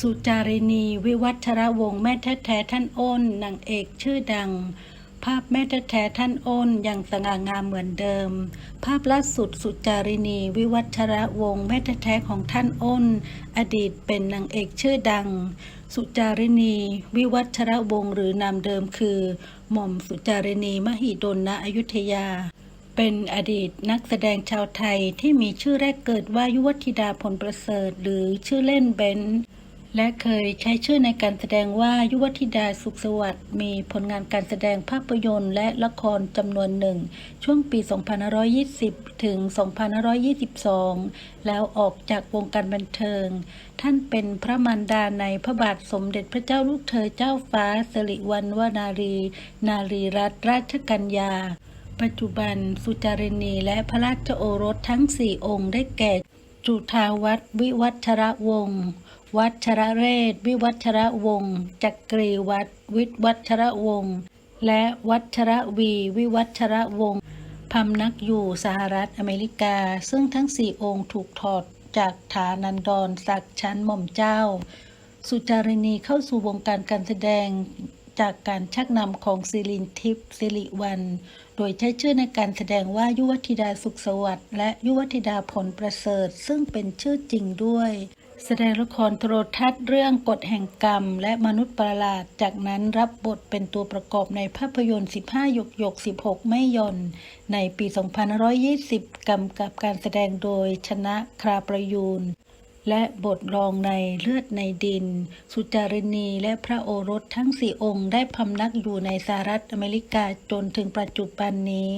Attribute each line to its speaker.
Speaker 1: สุจารินี วิวัฒรวงศ์แม่แท้ๆท่านอ้นนางเอกชื่อดัง ภาพแม่แท้ๆท่านอ้นยังสง่างามเหมือนเดิม ภาพล่าสุดสุจารินี วิวัฒรวงศ์แม่แท้ๆของท่านอ้น อดีตเป็นนางเอกชื่อดัง สุจารินี วิวัฒรวงศ์หรือนามเดิมคือ หม่อมสุจารินีมหิดลณอยุธยาเป็นอดีตนักแสดงชาวไทยที่มีชื่อแรกเกิดว่ายุวธิดาผลประเสริฐ หรือชื่อเล่นเบนซ์ และเคยใช้ชื่อในการแสดงว่ายุวธิดาสุขสวัสดิ์มีผลงานการแสดงภาพยนตร์และละครจำนวนหนึ่ง ช่วงปี 2520 ถึง 2522 แล้วออกจากวงการบันเทิง ท่านเป็นพระมารดาในพระบาทสมเด็จพระเจ้าลูกเธอเจ้าฟ้าสิริวัณวนารี นารีรัตนราชกัญญา ปัจจุบันสุจารินีและพระราชโอรสทั้งสี่องค์ได้แก่ จุฑาวัฒวิวัชระวงศ์วัชระเรศ วิวัชระวงศ์จักรีวัฒวิวัชระวงศ์และวัชระวี วิวัชระวงศ์พำนักอยู่สหรัฐอเมริกา ซึ่งทั้งสี่องค์ถูกถอดจากฐานันดรศักดิ์ชั้นหม่อมเจ้า สุจารินีเข้าสู่วงการการแสดง จากการชักนำของศิรินทิพย์สิริวัลโดยใช้ชื่อในการแสดงว่ายุวธิดาสุขสวัสดิ์และยุวธิดาผลประเสริฐ ซึ่งเป็นชื่อจริงด้วย แสดงละครโทรทัศน์เรื่องกฎแห่งกรรม และมนุษย์ประหลาด จากนั้นรับบทเป็นตัวประกอบในภาพยนตร์ 15 หยกหยก 16 ไม่ยนในปี 2520 กำกับการแสดงโดยชนะคราประยูน และบทรองในเลือดในดิน สุจารินีและพระโอรสทั้งสี่องค์ได้พำนักอยู่ในสหรัฐอเมริกาจนถึงปัจจุบันนี้